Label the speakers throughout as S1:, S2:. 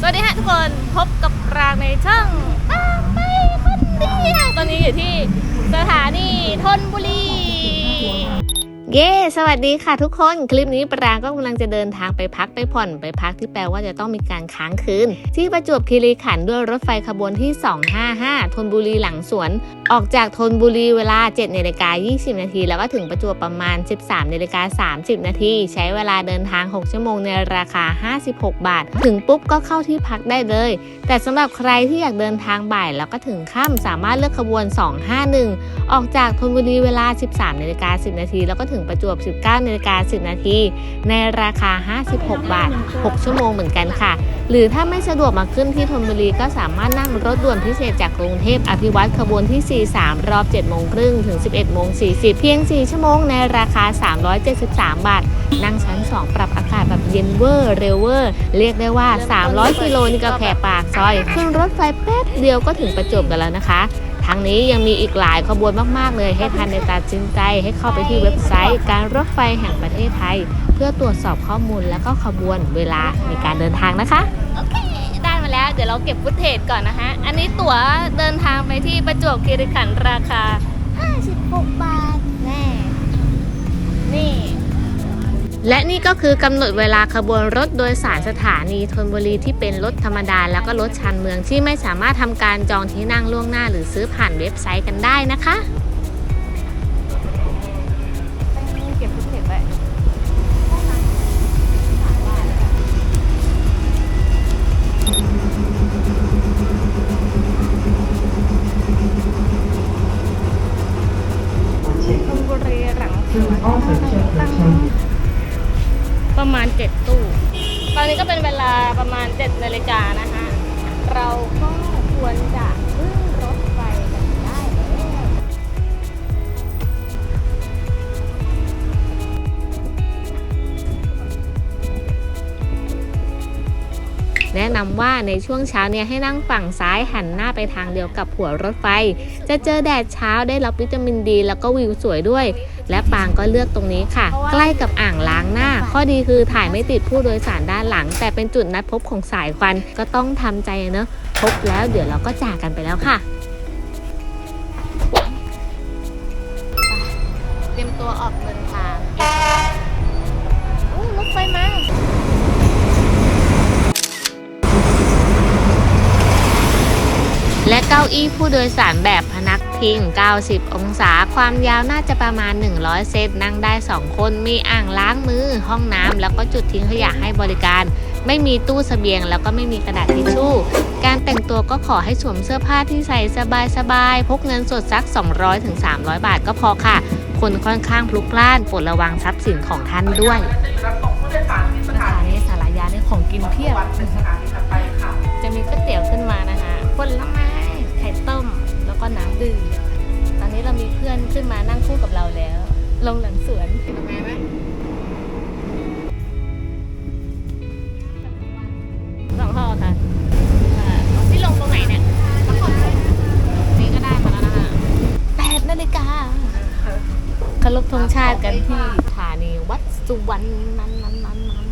S1: สวัสดีฮะทุกคนพบกับรางในช่องปรางไปคนเดียวตอนนี้อยู่ที่สถานีธนบุรี เย้ สวัสดีค่ะทุกคน คลิปนี้ปรางก็กำลังจะเดินทางไปพักไปผ่อนไปพักที่แปลว่าจะต้องมีการค้างคืน ที่ประจวบคีรีขันธ์ด้วยรถไฟขบวนที่ 255ธนบุรีหลังสวน ออกจากธนบุรีเวลา7นาฬิกา20 นาที แล้วก็ถึงประจวบประมาณ 13นาฬิกา30 นาที ใช้เวลาเดินทาง 6 ชั่วโมงในราคา 56 บาท ถึงปุ๊บก็เข้าที่พักได้เลย แต่สำหรับใครที่อยากเดินทางบ่ายแล้วก็ถึงค่ำสามารถเลือกขบวน 251 ออกจากธนบุรีเวลา 13นาฬิกา10 นาทีแล้วก็ถึงประจวบ 19นาฬิกา10 นาที ในราคา 56 บาท 6 ชั่วโมงเหมือนกันค่ะ หรือถ้าไม่สะดวกมาขึ้นที่ธนบุรีก็สามารถนั่งรถด่วนพิเศษจากกรุงเทพอภิวัตขบวนที่ 43 รอบ 7 โมงครึ่งถึง 11 โมง 40 เพียง 4 ชั่วโมงในราคา 373 บาท นั่งชั้น 2 ปรับอากาศแบบเย็นเวอร์ เร็วเวอร์ เรียกได้ว่า 300 กิโลนี่ก็แค่ปากซอย ขึ้นรถไฟแป๊บเดียวก็ถึงประจวบกันแล้วนะคะ ทั้งนี้ยังมีอีกหลายขบวนมากๆ เลยให้ทันในตัดสินใจให้เข้าไปที่เว็บไซต์ การรถไฟแห่งประเทศไทย เพื่อตรวจสอบข้อมูลและก็ขบวนเวลาในการเดินทางนะคะโอเคได้มาแล้วเดี๋ยวเราเก็บฟุตเทจก่อนนะคะอันนี้ตั๋วเดินทางไปที่ประจวบคีรีขันธ์ราคา 56 บาทแน่นี่ และนี่ก็คือกำหนดเวลาขบวนรถโดยสารสถานีธนบุรีที่เป็นรถธรรมดา แล้วก็รถชานเมืองที่ไม่สามารถทำการจองที่นั่งล่วงหน้า หรือซื้อผ่านเว็บไซต์กันได้นะคะเก็บฟุตเทจไว้ธนบุรีหลังสวน ประมาณเจ็ดตู้ ตอนนี้ก็เป็นเวลาประมาณเจ็ดนาฬิกานะคะ เราก็ควรจะ แนะนำว่าในช่วงเช้าเนี่ยให้นั่งฝั่งซ้ายหันหน้าไปทางเดียวกับหัวรถไฟ จะเจอแดดเช้าได้รับวิตามินดี แล้วก็วิวสวยด้วย และปางก็เลือกตรงนี้ค่ะ ใกล้กับอ่างล้างหน้า ข้อดีคือถ่ายไม่ติดผู้โดยสารด้านหลัง แต่เป็นจุดนัดพบของสายควันก็ต้องทำใจเนอะพบแล้วเดี๋ยวเราก็จากกันไปแล้วค่ะ เก้าอี้ผู้โดยสารแบบพนักพิง 90 องศา ความยาวน่าจะประมาณ 100 เซนนั่งได้ 2 คน มีอ่างล้างมือ ห้องน้ำ แล้วก็จุดทิ้งขยะให้บริการ ไม่มีตู้เสบียง แล้วก็ไม่มีกระดาษทิชชู่ การแต่งตัวก็ขอให้สวมเสื้อผ้าที่ใส่สบายๆ พกเงินสดสัก 200-300 บาทก็พอค่ะ คนค่อนข้างพลุกพล่านโปรดระวังทรัพย์สินของท่านด้วยสถานีสารยานี่ของกินเพียบจะมีก๋วยเตี๋ยวขึ้นมานะคะผลไม้ไดื่มตอนนี้เรามีเพื่อนขึ้นมานั่งคู่กับเราแล้ว ลงหลังสวนสองห่อค่ะอ่าที่ลงตรงไหนเนี่ยนี่ก็ได้มาแล้วนะคะแปดนาฬิกาเคารพธงชาติกันที่สถานีวัดสุวรรณนั้นนั้นนั้นนั้น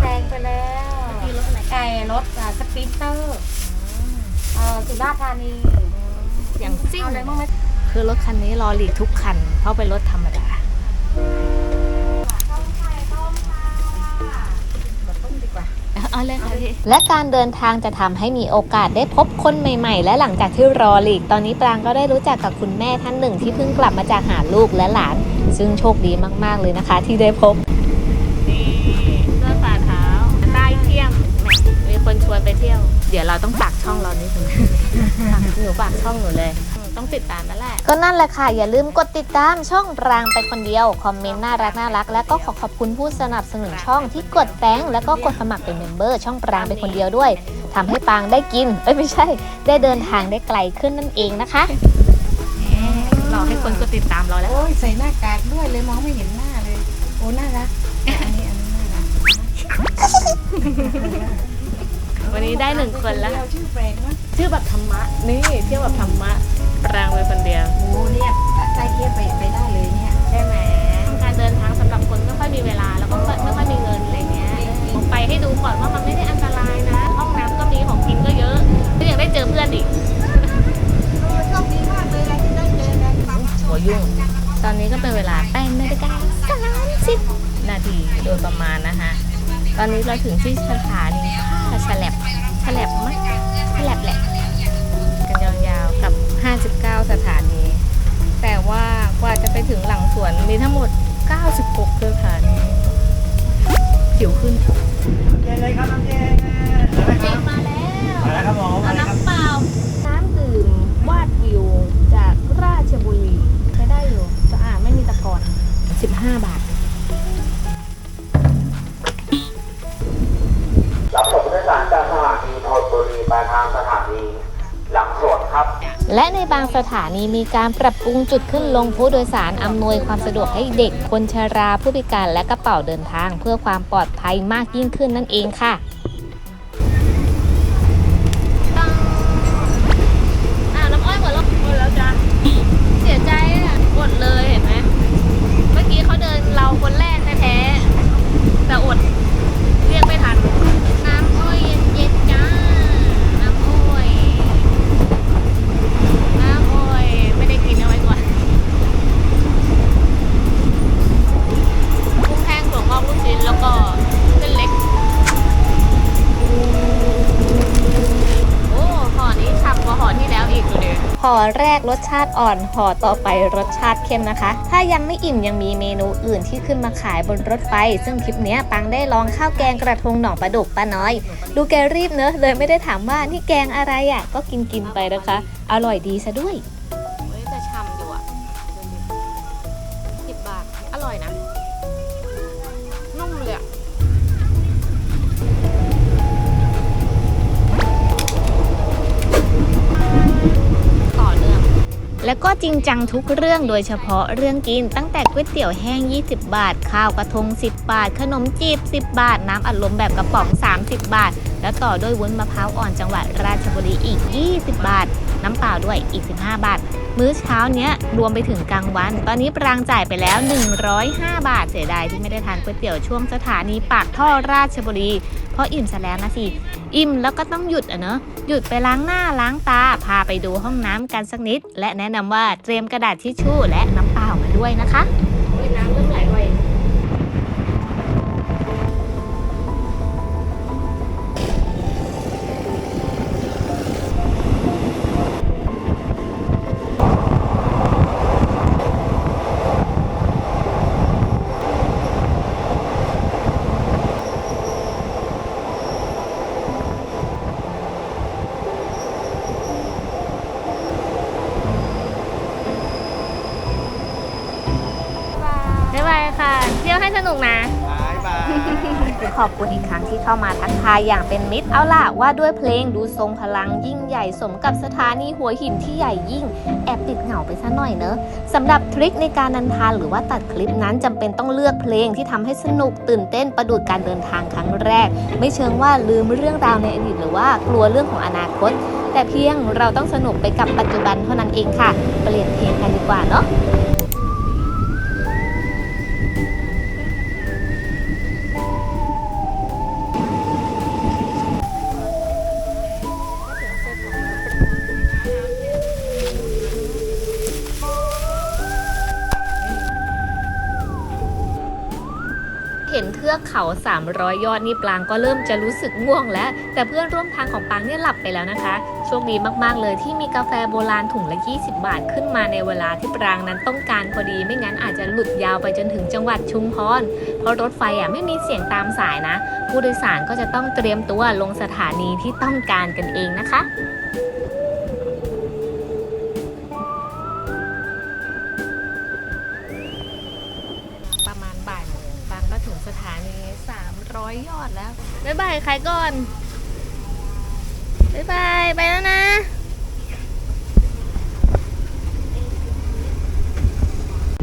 S2: แซงไปแล้วไก่รถอะสปีดเตอร์เออสุราษฎร์ธานี
S1: อย่างซิ่ง
S2: เอาอะไรบ้างไหม
S1: คือรถคันนี้รอหลีกทุกคัน เพราะเป็นรถธรรมดา
S2: ต้มดีกว่า
S1: เอาเลยค่ะพี่และการเดินทางจะทำให้มีโอกาสได้พบคนใหม่ ๆ และหลังจากที่รอหลีก ตอนนี้ปรางก็ได้รู้จักกับคุณแม่ท่านหนึ่งที่เพิ่งกลับมาจากหาลูกและหลาน ซึ่งโชคดีมากๆเลยนะคะ ที่ได้พบนี่เสื้อฝ่าเท้าใต้เที่ยมมีคนชวนไปเที่ยว เดี๋ยวเราต้องฝากช่องเรานิดนึงฝากหนูฝากช่องหนูเลยอืม ต้องติดตามนั่นแหละ ก็นั่นแหละค่ะ อย่าลืมกดติดตามช่องรางไปคนเดียว คอมเมนต์น่ารักน่ารัก และก็ขอขอบคุณผู้สนับสนุนช่องที่กดแตงแล้วก็กดสมัครเป็นเมมเบอร์ ช่องปรางไปคนเดียวด้วยทำให้ปางได้กิน เอ้ยไม่ใช่ ได้เดินทางได้ไกลขึ้นนั่นเองนะคะรอให้คนกดติดตามเราแล้ว
S2: โอ้ยใส่หน้ากากด้วยเลยมองไม่เห็นหน้าเลย โอ้น่ารัก อันนี้อันนี้น่ารัก
S1: วันนี้ได้หนึ่งคนแล้ว
S2: เราชื่อแปลกมั้ย
S1: ชื่อแบบธรรมะ นี่เที่ยวแบบธรรมะ ปรางไปคนเดียว
S2: โอ้เนี่ยใกล้เทียบไปไปได้เลยเนี่ย
S1: ใช่ไหมการเดินทางสำหรับคนไม่ค่อยมีเวลาแล้วก็ไม่ไม่ค่อยมีเงินอะไรเงี้ยผมไปให้ดูก่อนว่ามันไม่ได้อันตรายนะ ห้องน้ำก็มีของกินก็เยอะก็ยังได้เจอเพื่อนอีก
S2: โชคดีมากเลยที่ได้เจอกัน
S1: หัวยุ่งตอนนี้ก็เป็นเวลา8นาฬิกา30นาทีโดยประมาณนะคะตอนนี้เราถึงที่สถานีท่าฉลับฉลับมั้ยฉลับแหละกันยาวๆกับ 59 สถานี แต่ว่ากว่าจะไปถึงหลังสวนมีทั้งหมด 96 สถานีผิวขึ้น
S3: เจนเลยครับน้องเจนอะไรครับ
S1: มาแล้ว
S3: มาแล้วครับผม
S1: เอา
S3: มาแล้วครับ
S1: และในบางสถานีมีการปรับปรุงจุดขึ้นลงผู้โดยสารอำนวยความสะดวกให้เด็ก คนชราผู้พิการและกระเป๋าเดินทาง เพื่อความปลอดภัยมากยิ่งขึ้นนั่นเองค่ะ ห่อแรกรสชาติอ่อนห่อต่อไปรสชาติเค็มนะคะ ถ้ายังไม่อิ่มยังมีเมนูอื่นที่ขึ้นมาขายบนรถไฟ ซึ่งคลิปนี้ปังได้ลองข้าวแกงกระทงหน่องปลาดุกป้าน้อย ดูแกรีบเนอะเลยไม่ได้ถามว่านี่แกงอะไรอะก็กินกินไปนะคะ อร่อยดีซะด้วย แล้วก็จริงจังทุกเรื่องโดยเฉพาะเรื่องกิน ตั้งแต่ก๋วยเตี๋ยวแห้ง 20 บาท ข้าวกระทง 10 บาท ขนมจีบ 10 บาท น้ำอัดลมแบบกระป๋อง 30 บาท แล้วต่อด้วยวุ้นมะพร้าวอ่อนจังหวัดราชบุรีอีก 20 บาท น้ำเปล่าด้วยอีก 15 บาท มื้อเช้าเนี้ยรวมไปถึงกลางวัน ตอนนี้ปรางจ่ายไปแล้ว 105 บาทเสียดายที่ไม่ได้ทานก๋วยเตี๋ยวช่วงสถานีปากท่อราชบุรี พราะอิ่มซะแล้วนะสิ อิ่มแล้วก็ต้องหยุดอะเนอะหยุดไปล้างหน้าล้างตา พาไปดูห้องน้ำกันสักนิด และแนะนำว่าเตรียมกระดาษทิชชู่และน้ำเปล่ามาด้วยนะคะ สนุกนะ
S3: บายบาย
S1: ขอบคุณอีกครั้งที่เข้ามาทักทายอย่างเป็นมิตรเอาล่ะว่าด้วยเพลงดูทรงพลังยิ่งใหญ่สมกับสถานีหัวหินที่ใหญ่ยิ่ง แอบติดเหงาไปซะหน่อยเนอะสำหรับทริคในการนันทานหรือว่าตัดคลิปนั้นจำเป็นต้องเลือกเพลงที่ทำให้สนุกตื่นเต้นประดุดการเดินทางครั้งแรก ไม่เชิงว่าลืมเรื่องราวในอดีตหรือว่ากลัวเรื่องของอนาคต แต่เพียงเราต้องสนุกไปกับปัจจุบันเท่านั้นเองค่ะ เปลี่ยนเพลงกันดีกว่าเนาะ ห็นเทือกเขา 300 ยอดนี่ปลางก็เริ่มจะรู้สึกง่วงแล้ว แต่เพื่อนร่วมทางของปางเนี่ยหลับไปแล้วนะคะ โชคดีมากๆเลยที่มีกาแฟโบราณถุงละ 20 บาทขึ้นมาในเวลาที่ปรางนั้นต้องการพอดีไม่งั้นอาจจะหลุดยาวไปจนถึงจังหวัดชุมพร เพราะรถไฟอะไม่มีเสียงตามสายนะ ผู้โดยสารก็จะต้องเตรียมตัวลงสถานีที่ต้องการกันเองนะคะ 300ยยอดแล้ว บ๊ายบายใครก่อน บ๊ายบาย ไปแล้วนะ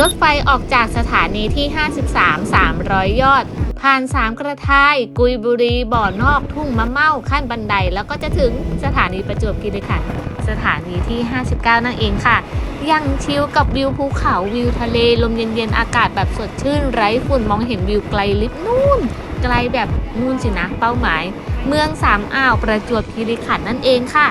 S1: รถไฟออกจากสถานีที่ 53 300 ยอด ผ่าน
S3: ผ่านสามกระทาย กุยบุรี บ่อนอก ทุ่งมะเม่า ขั้นบันได แล้วก็จะถึงสถานีประจวบคีรีขันธ์ สถานีที่ 59 นั่นเองค่ะ ยังชิลกับวิวภูเขา วิวทะเล ลมเย็นๆ อากาศแบบสดชื่น ไร้ฝุ่น มองเห็นวิวไกลลิบนู่น ไกลแบบนู่นสินะเป้าหมาย เมืองสามอ่าวประจวบคีรีขันธ์นั่นเองค่ะ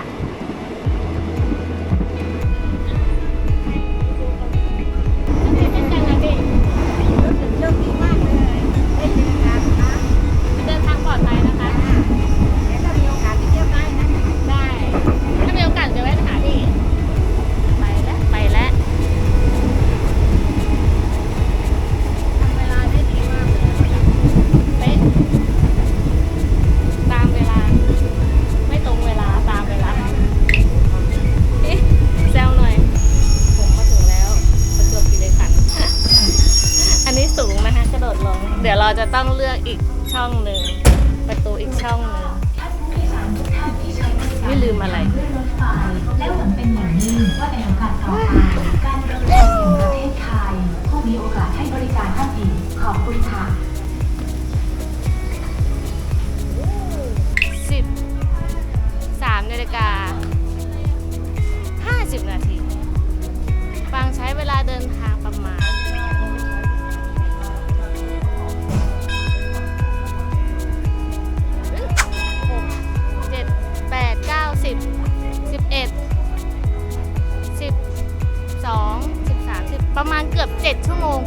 S4: อ
S3: บเจ็ดชั่วโมง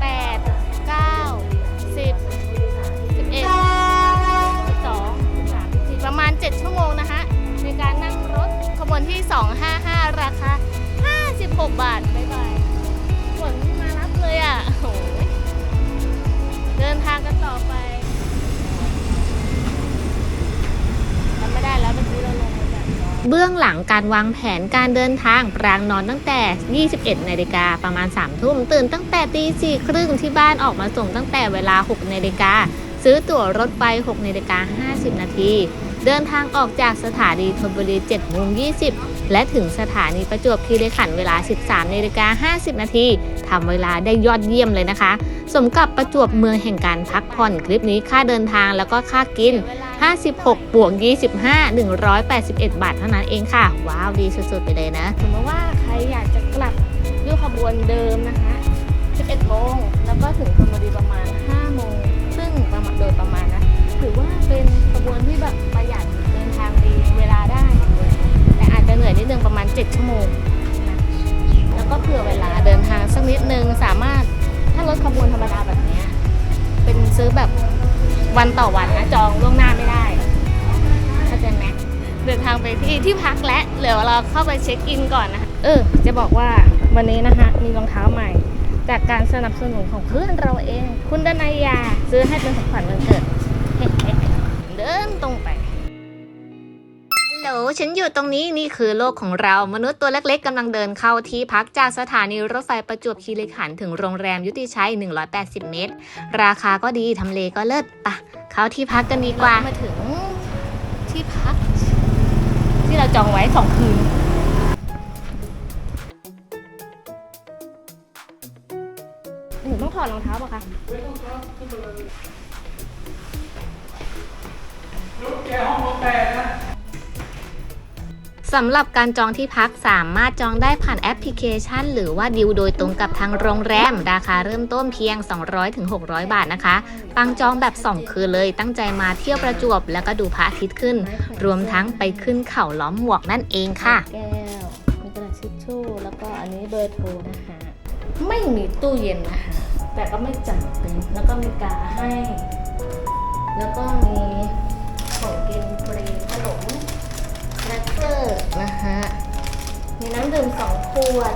S3: แปดเก้าสิบสิบเอ็ดสิบสองสิบสามสิบสี่ประมาณ 7 ชั่วโมงนะคะในการนั่งรถขบวนที่ 255 ราคา 56 บาท บ๊ายบายฝนมารับเลยอะ โอ้ยเดินทางกันต่อไปทำไม่ได้แล้วเมื่อกี้เราลงมาจากจอ เบื้องหลังการวางแผนการเดินทางปรางนอนตั้งแต่ 21 นาฬิกาประมาณ 3 ทุ่ม ตื่นตั้งแต่ตีสี่ครึ่งที่บ้านออกมาส่งตั้งแต่เวลา 6 นาฬิกา ซื้อตั๋วรถไฟ 6 นาฬิกา 50 นาที เดินทางออกจากสถานีธนบุรี7โมง20 และถึงสถานีประจวบคีรีขันธ์เวลา 13นาฬิกา50 นาทีทำเวลาได้ยอดเยี่ยมเลยนะคะ สมกับประจวบเมืองแห่งการพักผ่อนคลิปนี้ค่าเดินทางแล้วก็ค่ากิน 56 บวก 25 181 บาทเท่านั้นเองค่ะ ว้าวดีสุดๆไปเลยนะสมมติว่าใครอยากจะกลับด้วยขบวนเดิมนะคะ 11โมงแล้วก็ถึงธนบุรีประมาณ หนื่อยนิดนึงประมาณ 7 ชั่วโมงนะแล้วก็เผื่อเวลาเดินทางสักนิดนึงสามารถถ้ารถขบวนธรรมดาแบบนี้เป็นซื้อแบบวันต่อวันนะจองล่วงหน้าไม่ได้เข้าใจไหมเดินทางไปที่ที่พักและเดี๋ยวเราเข้าไปเช็คอินก่อนนะเออ จะบอกว่าวันนี้นะคะมีรองเท้าใหม่ จากการสนับสนุนของเพื่อนเราเอง คุณดนายาซื้อให้เป็นของขวัญวันเกิดเดินตรงไป ลโหลฉันอยู่ตรงนี้นี่คือโลกของเรา มนุษย์ตัวเล็กๆกำลังเดินเข้าที่พักจากสถานีรถไฟประจวบคีรีขันธ์ถึงโรงแรมยุติชัย 180 เมตร ราคาก็ดี ทำเลก็เลิศปะเข้าที่พักกันดีกว่า มาถึงที่พัก ที่เราจองไว้สองคืนหนูต้องถอดรองเท้าป่ะคะ สำหรับการจองที่พักสามารถจองได้ผ่านแอปพลิเคชัน หรือว่าดิวโดยตรงกับทางโรงแรม ราคาเริ่มต้นเพียง 200-600 บาทนะคะ ปังจองแบบ 2 คืนเลย ตั้งใจมาเที่ยวประจวบแล้วก็ดูพระอาทิตย์ขึ้น รวมทั้งไปขึ้นเขาล้อมหมวกนั่นเองค่ะ แก้วมีกระดาษทิชชู่แล้วก็อันนี้เบอร์โทรนะคะ ไม่มีตู้เย็นนะคะ แต่ก็ไม่จำเป็นแล้วก็มีกาให้ แล้วก็มีของกินฟรีขนม อร์นะฮะมีน้ำดื่มสองขวด